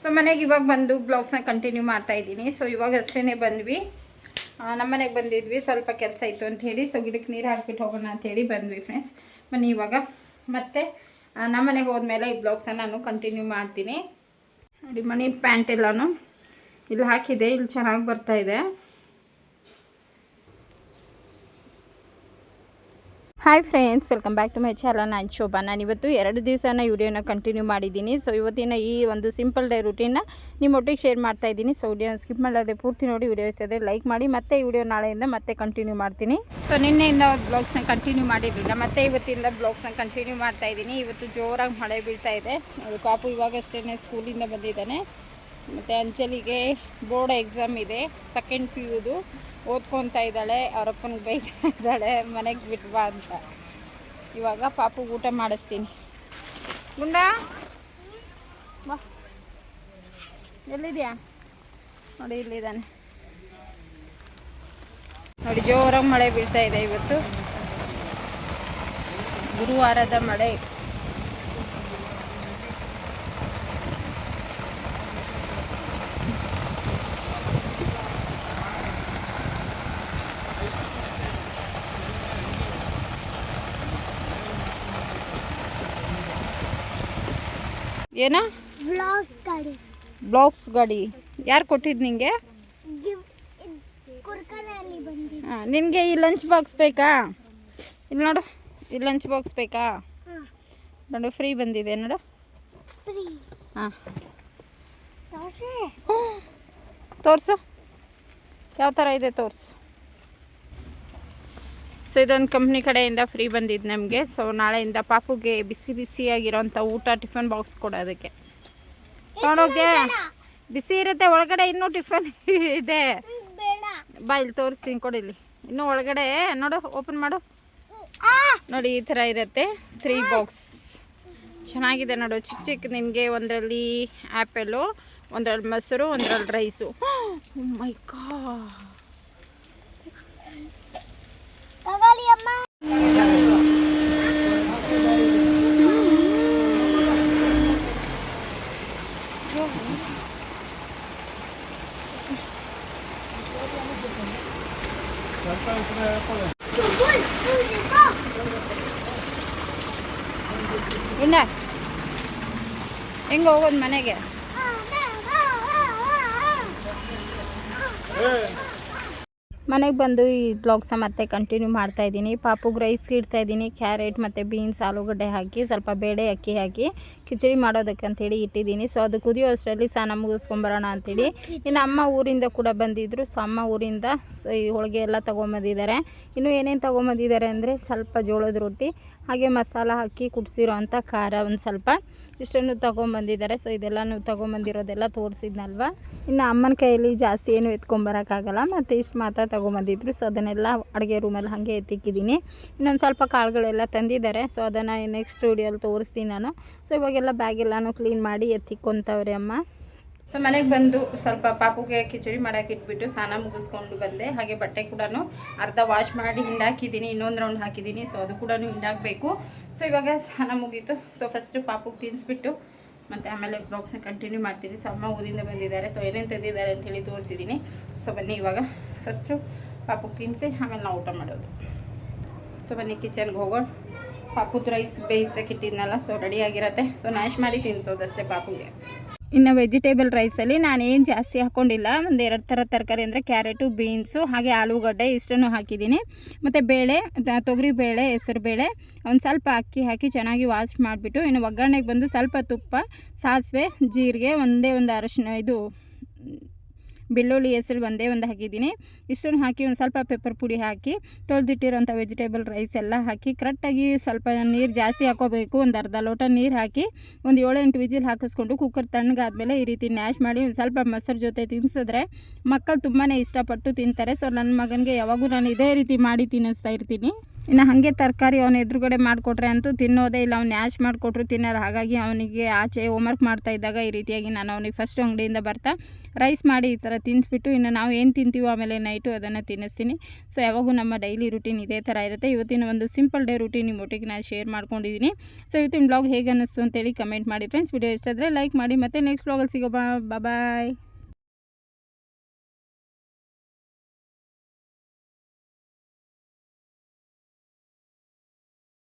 So ಮನೆಗೆ ಇವಾಗ ಬಂದು ಬ್ಲಾಗ್ಸ್ನ ಕಂಟಿನ್ಯೂ ಮಾಡ್ತಾ ಇದ್ದೀನಿ. ಸೊ ಇವಾಗ ಅಷ್ಟೇ ಬಂದ್ವಿ. ನಮ್ಮ ಮನೆಗೆ ಬಂದಿದ್ವಿ. ಸ್ವಲ್ಪ ಕೆಲಸ ಇತ್ತು ಅಂತ ಹೇಳಿ. ಸೊ ಗಿಡಕ್ಕೆ ನೀರು ಹಾಕ್ಬಿಟ್ಟು ಹೋಗೋಣ ಅಂತ ಹೇಳಿ ಬಂದ್ವಿ ಫ್ರೆಂಡ್ಸ್ ಬನ್ನಿ ಇವಾಗ. ಮತ್ತೆ ನಮ್ಮ ಮನೆಗೆ ಹೋದ್ಮೇಲೆ ಈ ಬ್ಲಾಗ್ಸನ್ನು ನಾನು ಕಂಟಿನ್ಯೂ ಮಾಡ್ತೀನಿ. ನೋಡಿ, ಮನೆ ಪ್ಯಾಂಟ್ ಎಲ್ಲನೂ ಇಲ್ಲಿ ಹಾಕಿದೆ. ಇಲ್ಲಿ ಚೆನ್ನಾಗಿ ಬರ್ತಾ hi friends welcome back to my channel ನಾನು ಶೋಭಾ. ನಾನು ಇವತ್ತು ಎರಡು ದಿವಸನ ವಿಡಿಯೋನ ಕಂಟಿನ್ಯೂ ಮಾಡಿದ್ದೀನಿ. ಸೊ ಇವತ್ತಿನ ಈ ಒಂದು ಸಿಂಪಲ್ ಡೇ ರುಟೀನ್ನ ನಿಮ್ಮೊಟ್ಟಿಗೆ ಶೇರ್ ಮಾಡ್ತಾ ಇದ್ದೀನಿ. ಸೊ ವಿಡಿಯೋನ ಸ್ಕಿಪ್ ಮಾಡದೆ ಪೂರ್ತಿ ನೋಡಿ ವಿಡಿಯೋ ಇಷ್ಟದೆ ಲೈಕ್ ಮಾಡಿ, ಮತ್ತೆ ಈ ವಿಡಿಯೋ ನಾಳೆಯಿಂದ ಮತ್ತೆ ಕಂಟಿನ್ಯೂ ಮಾಡ್ತೀನಿ. ಸೊ ನಿನ್ನೆಯಿಂದ ಬ್ಲಾಗ್ಸ್ನ ಕಂಟಿನ್ಯೂ ಮಾಡಿರಲಿಲ್ಲ. ಮತ್ತೆ ಇವತ್ತಿಂದ ಬ್ಲಾಗ್ಸ್ನ ಕಂಟಿನ್ಯೂ ಮಾಡ್ತಾ ಇದ್ದೀನಿ. ಇವತ್ತು ಜೋರಾಗಿ ಮಳೆ ಬೀಳ್ತಾ ಇದೆ. ಪಾಪು ಇವಾಗಷ್ಟೇ ಸ್ಕೂಲಿಂದ ಬಂದಿದ್ದಾನೆ. ಮತ್ತು ಅಂಚಲಿಗೆ ಬೋರ್ಡ್ ಎಕ್ಸಾಮ್ ಇದೆ. ಸೆಕೆಂಡ್ ಪಿ ಯುದು ಓದ್ಕೊತಾ ಇದ್ದಾಳೆ ಅವರಪ್ಪನಿಗೆ ಬೈತಾ ಇದ್ದಾಳೆ, ಮನೆಗೆ ಬಿಟ್ಬಾ ಅಂತ. ಇವಾಗ ಪಾಪು ಊಟ ಮಾಡಿಸ್ತೀನಿ. ಗುಂಡ ಬಾ. ಎಲ್ಲಿದ್ಯಾ? ನೋಡಿ, ಇಲ್ಲಿದ್ದಾನೆ. ನೋಡಿ, ಜೋರಾಗಿ ಮಳೆ ಬೀಳ್ತಾ ಇದೆ ಇವತ್ತು. ಗುರುವಾರದ ಮಳೆ. ಏನ? ಬ್ಲೌಸ್ ಗಾಡಿ ಬ್ಲಾಕ್ಸ್ ಗಾಡಿ. ಯಾರು ಕೊಟ್ಟಿದ್ದು ನಿಂಗೆ? ಹಾಂ ನಿನಗೆ ಈ ಲಂಚ್ ಬಾಕ್ಸ್ ಬೇಕಾ? ಇಲ್ಲಿ ನೋಡು ಈ ಲಂಚ್ ಬಾಕ್ಸ್ ಬೇಕಾ? ನೋಡು ಫ್ರೀ ಬಂದಿದೆ ನೋಡು. ಹಾಂ. ತೋರಿಸು. ಯಾವ ಥರ ಇದೆ ತೋರಿಸು. ಸೊ ಇದೊಂದು ಕಂಪ್ನಿ ಕಡೆಯಿಂದ ಫ್ರೀ ಬಂದಿದ್ದು ನಮಗೆ. ಸೊ ನಾಳೆಯಿಂದ ಪಾಪುಗೆ ಬಿಸಿ ಬಿಸಿಯಾಗಿರೋಂಥ ಊಟ ಟಿಫನ್ ಬಾಕ್ಸ್ ಕೊಡೋದಕ್ಕೆ ನೋಡೋಕೆ ಬಿಸಿ ಇರುತ್ತೆ ಒಳಗಡೆ ಇನ್ನೂ ಟಿಫನ್ ಇದೆ. ಬಾ ಇಲ್ಲಿ ತೋರಿಸ್ತೀನಿ ಇಲ್ಲಿ. ಇನ್ನೂ ಒಳಗಡೆ ನೋಡು ಓಪನ್ ಮಾಡು. ನೋಡಿ ಈ ಥರ ಇರುತ್ತೆ. ತ್ರೀ ಬಾಕ್ಸ್ ಚೆನ್ನಾಗಿದೆ ನೋಡು. ಚಿಕ್ಕ ಚಿಕ್ಕ ನಿನಗೆ ಒಂದರಲ್ಲಿ ಆ್ಯಪಲ್ಲು ಒಂದರಲ್ಲಿ ಮೊಸರು ಒಂದರಲ್ಲಿ ರೈಸು ಮೈ ಗಾ ಗುಂಡ ಹೆಂಗೆ ಹೋಗೋದು ಮನೆಗೆ ಮನೆಗೆ ಬಂದು ಈ ಬ್ಲಾಗ್ಸ ಮತ್ತೆ ಕಂಟಿನ್ಯೂ ಮಾಡ್ತಾ ಇದ್ದೀನಿ. ಪಾಪುಗೆ ರೈಸ್ ಇಡ್ತಾ ಇದ್ದೀನಿ ಕ್ಯಾರೆಟ್ ಮತ್ತು ಬೀನ್ಸ್ ಆಲೂಗಡ್ಡೆ ಹಾಕಿ, ಸ್ವಲ್ಪ ಬೇಳೆ ಅಕ್ಕಿ ಹಾಕಿ, ಕಿಚಡಿ ಮಾಡೋದಕ್ಕೆ ಅಂತೇಳಿ ಇಟ್ಟಿದ್ದೀನಿ. ಸೊ ಅದು ಕುದಿಯೋ ಅಷ್ಟರಲ್ಲಿ ಸ್ನಾನ ಮುಗಿಸ್ಕೊಂಬರೋಣ ಅಂತೇಳಿ. ಇನ್ನು ಅಮ್ಮ ಊರಿಂದ ಕೂಡ ಬಂದಿದ್ದರು ಸೊ ಅಮ್ಮ ಊರಿಂದ ಸೊ ಈ ಹೋಳಿಗೆ ಎಲ್ಲ ತೊಗೊಂಬಂದಿದ್ದಾರೆ. ಇನ್ನು ಏನೇನು ತೊಗೊಂಬಂದಿದ್ದಾರೆ ಅಂದರೆ ಸ್ವಲ್ಪ ಜೋಳದ ರೊಟ್ಟಿ ಹಾಗೆ ಮಸಾಲ ಹಾಕಿ ಕುಡಿಸಿರೋಂಥ ಖಾರ ಒಂದು ಸ್ವಲ್ಪ ಇಷ್ಟನ್ನು ತೊಗೊಂಬಂದಿದ್ದಾರೆ. ಸೊ ಇದೆಲ್ಲನೂ ತೊಗೊಂಬಂದಿರೋದೆಲ್ಲ ತೋರಿಸಿದ್ನಲ್ವ? ಇನ್ನು ಅಮ್ಮನ ಕೈಯಲ್ಲಿ ಜಾಸ್ತಿ ಏನು ಎತ್ಕೊಂಬರೋಕ್ಕಾಗಲ್ಲ ಮತ್ತು ಇಷ್ಟು ಮಾತ್ರ ತೊಗೊಂಬಂದಿದ್ರು. ಸೊ ಅದನ್ನೆಲ್ಲ ಅಡುಗೆ ರೂಮಲ್ಲಿ ಹಾಗೆ ಎತ್ತಿಕ್ಕಿದ್ದೀನಿ. ಇನ್ನೊಂದು ಸ್ವಲ್ಪ ಕಾಳುಗಳೆಲ್ಲ ತಂದಿದ್ದಾರೆ. ಸೊ ಅದನ್ನು ನೆಕ್ಸ್ಟ್ ವಿಡಿಯೋಲ್ಲಿ ತೋರಿಸ್ತೀನಿ ನಾನು. ಸೊ ಇವಾಗೆಲ್ಲ ಬ್ಯಾಗೆಲ್ಲನೂ ಕ್ಲೀನ್ ಮಾಡಿ ಎತ್ತಿಕ್ಕೊಂತವ್ರೆ ಅಮ್ಮ. ಸೊ ಮನೆಗೆ ಬಂದು ಸ್ವಲ್ಪ ಪಾಪುಗೆ ಕಿಚಡಿ ಮಾಡೋಕೆ ಇಟ್ಬಿಟ್ಟು ಸ್ನಾನ ಮುಗಿಸ್ಕೊಂಡು ಬಂದೆ. ಹಾಗೆ ಬಟ್ಟೆ ಕೂಡ ಅರ್ಧ ವಾಶ್ ಮಾಡಿ ಹಿಂಡಾಕಿದ್ದೀನಿ, ಇನ್ನೊಂದು ರೌಂಡ್ ಹಾಕಿದ್ದೀನಿ. ಸೊ ಅದು ಕೂಡ ಹಿಂಡಾಕಬೇಕು. ಸೊ ಇವಾಗ ಸ್ನಾನ ಮುಗೀತು. ಸೊ ಫಸ್ಟು ಪಾಪುಗೆ ತಿನ್ನಿಸ್ಬಿಟ್ಟು ಮತ್ತು ಆಮೇಲೆ ಬ್ಲಾಗ್ಸ್ನ ಕಂಟಿನ್ಯೂ ಮಾಡ್ತೀನಿ. ಸೊ ಅಮ್ಮ ಊರಿಂದ ಬಂದಿದ್ದಾರೆ. ಸೊ ಏನೇನು ತಂದಿದ್ದಾರೆ ಅಂತೇಳಿ ತೋರಿಸಿದ್ದೀನಿ ಸೊ ಬನ್ನಿ ಇವಾಗ. ಫಸ್ಟು ಪಾಪುಗೆ ತಿನ್ನಿಸಿ ಆಮೇಲೆ ನಾವು ಊಟ ಮಾಡೋದು. ಸೊ ಬನ್ನಿ ಕಿಚನ್ಗೆ ಹೋಗೋಣ. ಪಾಪುದ ರೈಸ್ ಬೇಯಿಸಕ್ಕೆ ಇಟ್ಟಿದ್ನಲ್ಲ ಸೊ ರೆಡಿ ಆಗಿರತ್ತೆ. ಸೊ ನಾಶ್ ಮಾಡಿ ತಿನ್ನಿಸೋದಷ್ಟೇ ಪಾಪುಗೆ. ಇನ್ನು ವೆಜಿಟೇಬಲ್ ರೈಸಲ್ಲಿ ನಾನೇನು ಜಾಸ್ತಿ ಹಾಕ್ಕೊಂಡಿಲ್ಲ ಒಂದು ಎರಡು ಥರ ತರಕಾರಿ ಅಂದರೆ ಕ್ಯಾರೆಟು ಬೀನ್ಸು ಹಾಗೆ ಆಲೂಗಡ್ಡೆ ಇಷ್ಟನ್ನು ಹಾಕಿದ್ದೀನಿ. ಮತ್ತು ಬೇಳೆ ತೊಗರಿ ಬೇಳೆ, ಹೆಸರು ಬೇಳೆ ಒಂದು ಸ್ವಲ್ಪ ಅಕ್ಕಿ ಹಾಕಿ ಚೆನ್ನಾಗಿ ವಾಶ್ ಮಾಡಿಬಿಟ್ಟು ಇನ್ನು ಒಗ್ಗರಣೆಗೆ ಬಂದು ಸ್ವಲ್ಪ ತುಪ್ಪ, ಸಾಸಿವೆ, ಜೀರಿಗೆ ಒಂದೇ ಒಂದು ಅರಶಿನ ಇದು ಬೆಳ್ಳುಳ್ಳಿ ಹೆಸರು ಒಂದೇ ಒಂದು ಹಾಕಿದ್ದೀನಿ. ಇಷ್ಟನ್ನು ಹಾಕಿ ಒಂದು ಸ್ವಲ್ಪ ಪೆಪ್ಪರ್ ಪುಡಿ ಹಾಕಿ ತೊಳೆದಿಟ್ಟಿರೋಂಥ ವೆಜಿಟೇಬಲ್ ರೈಸ್ ಎಲ್ಲ ಹಾಕಿ ಕರೆಕ್ಟಾಗಿ ಸ್ವಲ್ಪ ನೀರು ಜಾಸ್ತಿ ಹಾಕೋಬೇಕು. ಒಂದು ಅರ್ಧ ಲೋಟ ನೀರು ಹಾಕಿ, ಒಂದು ಏಳು ಎಂಟು ವಿಜಿಲ್ ಹಾಕಿಸ್ಕೊಂಡು ಕುಕ್ಕರ್ ತಣ್ಣಗಾದ್ಮೇಲೆ ಈ ರೀತಿ ನ್ಯಾಶ್ ಮಾಡಿ ಒಂದು ಸ್ವಲ್ಪ ಮೊಸರು ಜೊತೆ ತಿನ್ನಿಸಿದ್ರೆ ಮಕ್ಕಳು ತುಂಬಾ ಇಷ್ಟಪಟ್ಟು ತಿಂತಾರೆ. ಸೊ ನನ್ನ ಮಗನಿಗೆ ಯಾವಾಗೂ ನಾನು ಇದೇ ರೀತಿ ಮಾಡಿ ತಿನ್ನಿಸ್ತಾ ಇರ್ತೀನಿ. ಇನ್ನು ಹಾಗೆ ತರಕಾರಿ ಅವನ ಎದುರುಗಡೆ ಮಾಡಿಕೊಟ್ರೆ ಅಂತೂ ತಿನ್ನೋದೇ ಇಲ್ಲ. ಅವ್ನು ನ್ಯಾಶ್ ಮಾಡಿಕೊಟ್ರು ತಿನ್ನಲ್ಲ. ಹಾಗಾಗಿ ಅವನಿಗೆ ಆಚೆ ಹೋಮ್ವರ್ಕ್ ಮಾಡ್ತಾ ಇದ್ದಾಗ ಈ ರೀತಿಯಾಗಿ ನಾನು ಅವನಿಗೆ ಫಸ್ಟ್ ಅಂಗಡಿಯಿಂದ ಬರ್ತಾ ರೈಸ್ ಮಾಡಿ ಈ ಥರ ತಿನ್ನಿಸ್ಬಿಟ್ಟು ಇನ್ನು ನಾವು ಏನು ತಿಂತೀವೋ ಆಮೇಲೆ ನೈಟು ಅದನ್ನು ತಿನ್ನಿಸ್ತೀನಿ. ಸೊ ಯಾವಾಗೂ ನಮ್ಮ ಡೈಲಿ ರುಟೀನ್ ಇದೇ ಥರ ಇರುತ್ತೆ. ಇವತ್ತಿನ ಒಂದು ಸಿಂಪಲ್ ಡೇ ರುಟೀನ್ ನಿಮ್ಮೊಟ್ಟಿಗೆ ನಾನು ಶೇರ್ ಮಾಡ್ಕೊಂಡಿದ್ದೀನಿ. ಸೊ ಇವತ್ತಿನ ಬ್ಲಾಗ್ ಹೇಗೆ ಅನ್ನಿಸ್ತು ಅಂತೇಳಿ ಕಮೆಂಟ್ ಮಾಡಿ ಫ್ರೆಂಡ್ಸ್ ವಿಡಿಯೋ ಇಷ್ಟ ಆದರೆ ಲೈಕ್ ಮಾಡಿ. ಮತ್ತೆ ನೆಕ್ಸ್ಟ್ ಬ್ಲಾಗಲ್ಲಿ ಸಿಗೋ ಬಾಯ್